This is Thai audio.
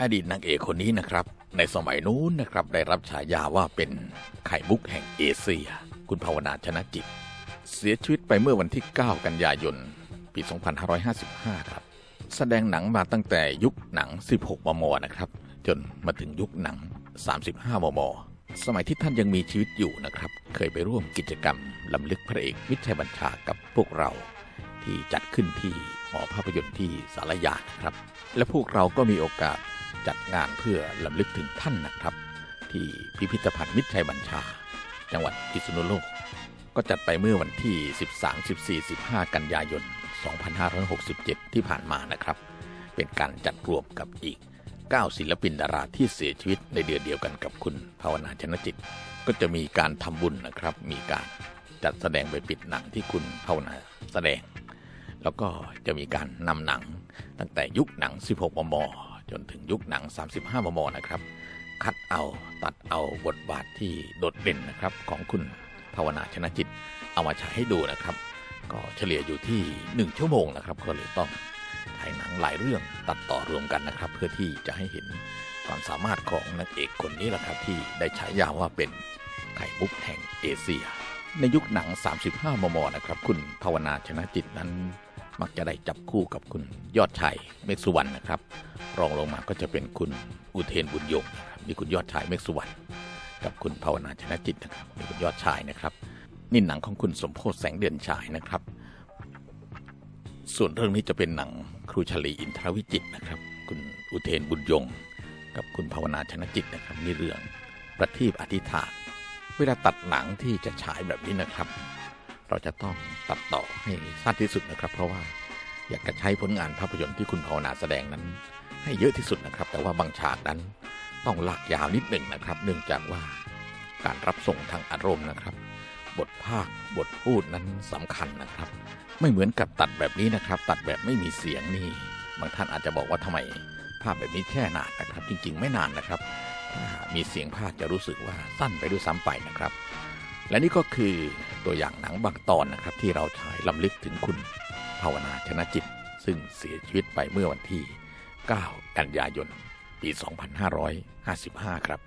อดีตนางเอกคนนี้นะครับ ในสมัยนู้นนะครับได้รับฉายาว่าเป็นไข่มุกแห่งเอเชีย คุณภาวนาชนะจิต เสียชีวิตไปเมื่อวันที่ 9 กันยายน ปี 2555 ครับ แสดงหนังมาตั้งแต่ยุคหนัง 16 มม นะครับ จนมาถึงยุคหนัง 35 มม สมัยที่ท่านยังมีชีวิตอยู่นะครับ เคยไปร่วมกิจกรรมลำลึกพระเอกวิชัยบัญชากับพวกเรา ที่จัดขึ้นที่หอภาพยนตร์ที่สารยานะครับ และพวกเราก็มีโอกาส จัดงานเพื่อลำลึกถึงท่านนะครับ ที่พิพิธภัณฑ์มิตรชัยบัญชา จังหวัดพิษณุโลก ก็จัดไปเมื่อวันที่ 13 14 15 กันยายน 2567 ที่ผ่านมานะครับ เป็นการจัดรวมกับอีก 9 ศิลปินดาราที่เสียชีวิตในเดือนเดียวกันกับคุณภาวนาชนจิต ก็จะมีการทำบุญนะครับ มีการจัดแสดงไปปิดหนังที่คุณภาวนาแสดง แล้วก็จะมีการนำหนังตั้งแต่ยุคหนัง 16 มม จนถึงยุคหนัง 35 มม นะครับ คัดเอาตัดเอาบทบาทที่โดดเด่นนะครับของคุณภาวนาชนะจิต เอามาฉายให้ดูนะครับ ก็เฉลี่ยอยู่ที่ 1 ชั่วโมงนะครับ ก็เลยต้องฉายหนังหลายเรื่องตัดต่อรวมกันนะครับ เพื่อที่จะให้เห็นความสามารถของนางเอกคนนี้แหละครับ ที่ได้ฉายาว่าเป็นไข่มุกแห่งเอเชีย ในยุคหนัง 35 มม นะครับ คุณภาวนาชนะจิตนั้น มักจะได้จับคู่กับคุณยอดชัยเมฆสุวรรณนะครับ รองลงมาก็จะเป็นคุณอุเทนบุญยงนะครับนี่คุณยอดชายเมฆสุวรรณกับคุณภาวนาชนะจิตนะครับนี่คุณยอดชายนะครับนี่หนังของคุณสมโพศแสงเดือนฉายนะครับ ส่วนเรื่องนี้จะเป็นหนังครูชลีอินทรวิจิตนะครับ คุณอุเทนบุญยง กับคุณภาวนาชนะจิตนะครับนี่เรื่องประทีปอธิษฐานเวลาตัดหนังที่จะฉายแบบนี้นะครับ เราจะต้องตัดต่อให้สั้นที่สุดนะครับ เพราะว่า อยากจะใช้ผลงานภาพยนตร์ที่คุณภาวนาแสดงนั้น ให้เยอะที่สุดนะครับ แต่ว่าบางฉากนั้นต้องลากยาวนิดหนึ่งนะครับ เนื่องจากว่าการรับส่งทางอารมณ์นะครับ บทภาคบทพูดนั้นสำคัญนะครับ ไม่เหมือนกับตัดแบบนี้นะครับ ตัดแบบไม่มีเสียงนี่บางท่านอาจจะบอกว่าทำไมภาพแบบนี้แค่นานนะครับ จริง ๆ ไม่นานนะครับถ้ามีเสียงภาคจะรู้สึกว่าสั้นไปด้วยซ้ำไปนะครับ และนี่ก็คือตัวอย่างหนังบางตอนนะครับ ที่เราฉายลำลึกถึงคุณ ภาวนาชนะจิต ซึ่งเสียชีวิตไปเมื่อวันที่ 9 กันยายน ปี 2555 ครับ